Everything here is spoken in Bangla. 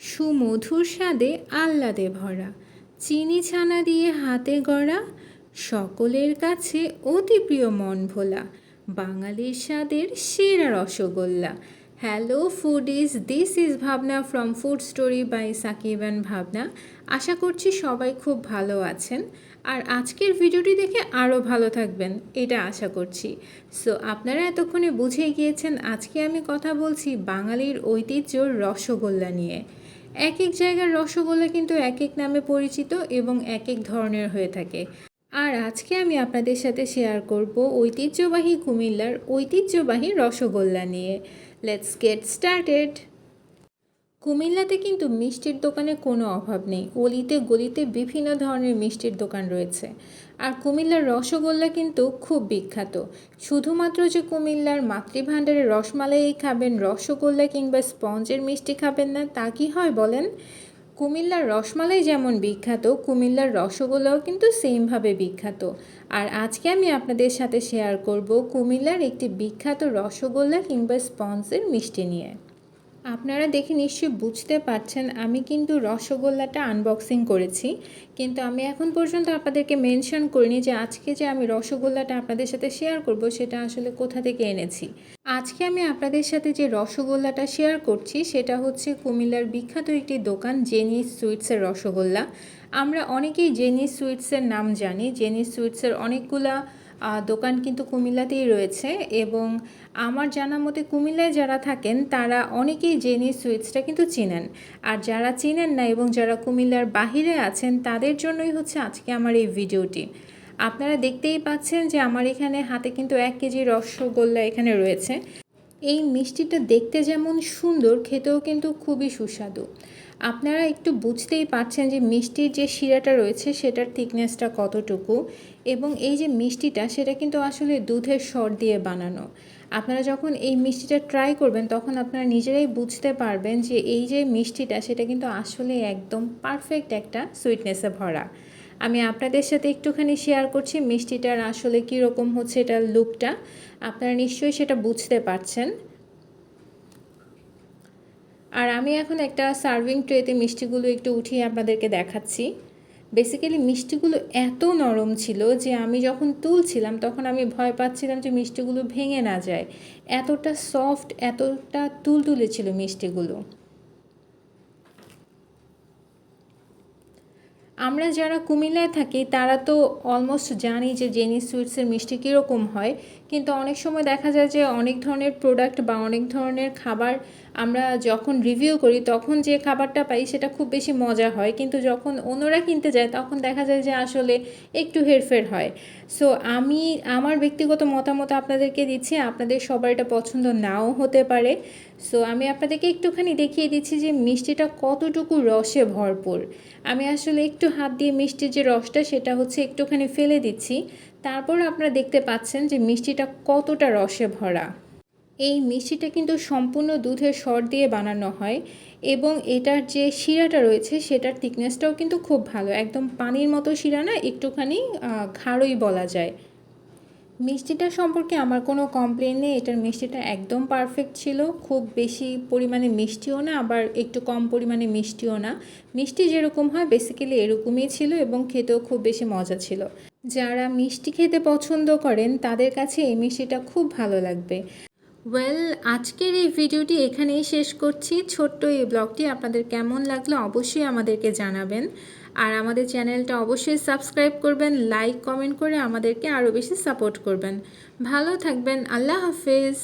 সুমধুর স্বাদে আহ্লাদে ভরা। চিনি ছানা দিয়ে হাতে গড়া, সকলের কাছে অতি প্রিয় মন ভোলা। বাঙালির স্বাদের সেরা rasgulla. Hello foodies this is Bhavna from food story by Sakib and Bhavna আশা করছি সবাই খুব ভালো আছেন। আর আজকের ভিডিওটি দেখে আরও ভালো থাকবেন, এটা আশা করছি। সো আপনারা এতক্ষণে বুঝে গিয়েছেন আজকে আমি কথা বলছি বাঙালির ঐতিহ্য রসগোল্লা নিয়ে। এক এক জায়গার রসগোল্লা কিন্তু এক এক নামে পরিচিত এবং এক এক ধরনের হয়ে থাকে। আর আজকে আমি আপনাদের সাথে শেয়ার করব ঐতিহ্যবাহী কুমিল্লার ঐতিহ্যবাহী রসগোল্লা নিয়ে। লেটস গেট স্টার্টেড কুমিল্লাতে কিন্তু মিষ্টির দোকানে কোনো অভাব নেই। অলিতে গলিতে বিভিন্ন ধরনের মিষ্টির দোকান রয়েছে। আর কুমিল্লার রসগোল্লা কিন্তু খুব বিখ্যাত। শুধুমাত্র যে কুমিল্লার মাতৃভাণ্ডারের রসমালাই খাবেন, রসগোল্লা কিংবা স্পঞ্জের মিষ্টি খাবেন না, তা কি হয় বলেন? কুমিল্লার রসমালাই যেমন বিখ্যাত, কুমিল্লার রসগোল্লাও কিন্তু সেমভাবে বিখ্যাত। আর আজকে আমি আপনাদের সাথে শেয়ার করব কুমিল্লার একটি বিখ্যাত রসগোল্লা কিংবা স্পঞ্জের মিষ্টি নিয়ে। আপনারা দেখে নিশ্চয়ই বুঝতে পারছেন, আমি কিন্তু রসগোল্লাটা আনবক্সিং করেছি। কিন্তু আমি এখন পর্যন্ত আপনাদেরকে মেনশন করিনি যে আজকে যে আমি রসগোল্লাটা আপনাদের সাথে শেয়ার করব, সেটা আসলে কোথা থেকে এনেছি। আজকে আমি আপনাদের সাথে যে রসগোল্লাটা শেয়ার করছি, সেটা হচ্ছে কুমিল্লার বিখ্যাত একটি দোকান জেনি সুইটসের রসগোল্লা। আমরা অনেকেই জেনি সুইটসের নাম জানি। জেনি সুইটসের অনেকগুলা দোকান কিন্তু কুমিল্লাতেই রয়েছে এবং আমার জানা মতে কুমিল্লায় যারা থাকেন, তারা অনেকেই জেনি সুইটসটা কিন্তু চিনেন। আর যারা চিনেন না এবং যারা কুমিল্লার বাহিরে আছেন, তাদের জন্যই হচ্ছে আজকে আমার এই ভিডিওটি। আপনারা দেখতেই পাচ্ছেন যে আমার এখানে হাতে কিন্তু এক কেজি রসগোল্লা এখানে রয়েছে। এই মিষ্টিটা দেখতে যেমন সুন্দর, খেতেও কিন্তু খুবই সুস্বাদু। আপনারা একটু বুঝতেই পারছেন যে মিষ্টির যে শিরাটা রয়েছে, সেটার থিকনেসটা কতটুকু এবং এই যে মিষ্টিটা, সেটা কিন্তু আসলে দুধের স্বর দিয়ে বানানো। আপনারা যখন এই মিষ্টিটা ট্রাই করবেন, তখন আপনারা নিজেরাই বুঝতে পারবেন যে এই যে মিষ্টিটা, সেটা কিন্তু আসলে একদম পারফেক্ট একটা সুইটনেসে ভরা। আমি আপনাদের সাথে একটুখানি শেয়ার করছি মিষ্টিটার আসলে কীরকম হচ্ছে এটার লুকটা আপনারা নিশ্চয়ই সেটা বুঝতে পারছেন। আর আমি এখন একটা সার্ভিং ট্রেতে মিষ্টিগুলো একটু উঠিয়ে আপনাদেরকে দেখাচ্ছি। বেসিক্যালি মিষ্টিগুলো এত নরম ছিল যে আমি যখন তুলছিলাম তখন আমি ভয় পাচ্ছিলাম যে মিষ্টিগুলো ভেঙে না যায়। এতটা সফট এতটা তুলতুলে ছিল মিষ্টিগুলো। আমরা যারা কুমিল্লায় থাকি, তারা তো অলমোস্ট জানি যে জেনি সুইটসের মিষ্টি কীরকম হয়। কিন্তু অনেক সময় দেখা যায় যে অনেক ধরনের প্রোডাক্ট বা অনেক ধরনের খাবার আমরা যখন রিভিউ করি, তখন যে খাবারটা পাই, সেটা খুব বেশি মজা হয়। কিন্তু যখন অন্যরা কিনতে যায়, তখন দেখা যায় যে আসলে একটু হেরফের হয়। সো আমি, আমার ব্যক্তিগত মতামত আপনাদেরকে দিচ্ছি। আপনাদের সবার এটা পছন্দ নাও হতে পারে। সো আমি আপনাদেরকে একটুখানি দেখিয়ে দিচ্ছি যে মিষ্টিটা কতটুকু রসে ভরপুর। আমি আসলে একটু হাত দিয়ে মিষ্টির যে রসটা, সেটা হচ্ছে একটুখানি ফেলে দিচ্ছি। তারপর আপনারা দেখতে পাচ্ছেন যে মিষ্টিটা কতটা রসে ভরা। এই মিষ্টিটা কিন্তু সম্পূর্ণ দুধের সর দিয়ে বানানো হয় এবং এটার যে শিরাটা রয়েছে, সেটার থিকনেসটাও কিন্তু খুব ভালো। একদম পানির মতো শিরা না, একটুখানি ঘাড়ই বলা যায়। মিষ্টিটা সম্পর্কে আমার কোনো কমপ্লেন নেই। এটার মিষ্টিটা একদম পারফেক্ট ছিল। খুব বেশি পরিমাণে মিষ্টিও না, আবার একটু কম পরিমাণে মিষ্টিও না। মিষ্টি যেরকম হয় বেসিক্যালি এরকমই ছিল এবং খেতেও খুব বেশি মজা ছিল। যারা মিষ্টি খেতে পছন্দ করেন, তাদের কাছে এই মিষ্টিটা খুব ভালো লাগবে। ওয়েল আজকের এই ভিডিওটি এখানেই শেষ করছি। ছোট্ট এই ব্লগটি আপনাদের কেমন লাগল অবশ্যই আমাদেরকে জানাবেন। আর আমাদের চ্যানেলটা অবশ্যই সাবস্ক্রাইব করবেন, লাইক, কমেন্ট করে আমাদেরকে আরও বেশি সাপোর্ট করবেন। ভালো থাকবেন, আল্লাহ হাফেজ।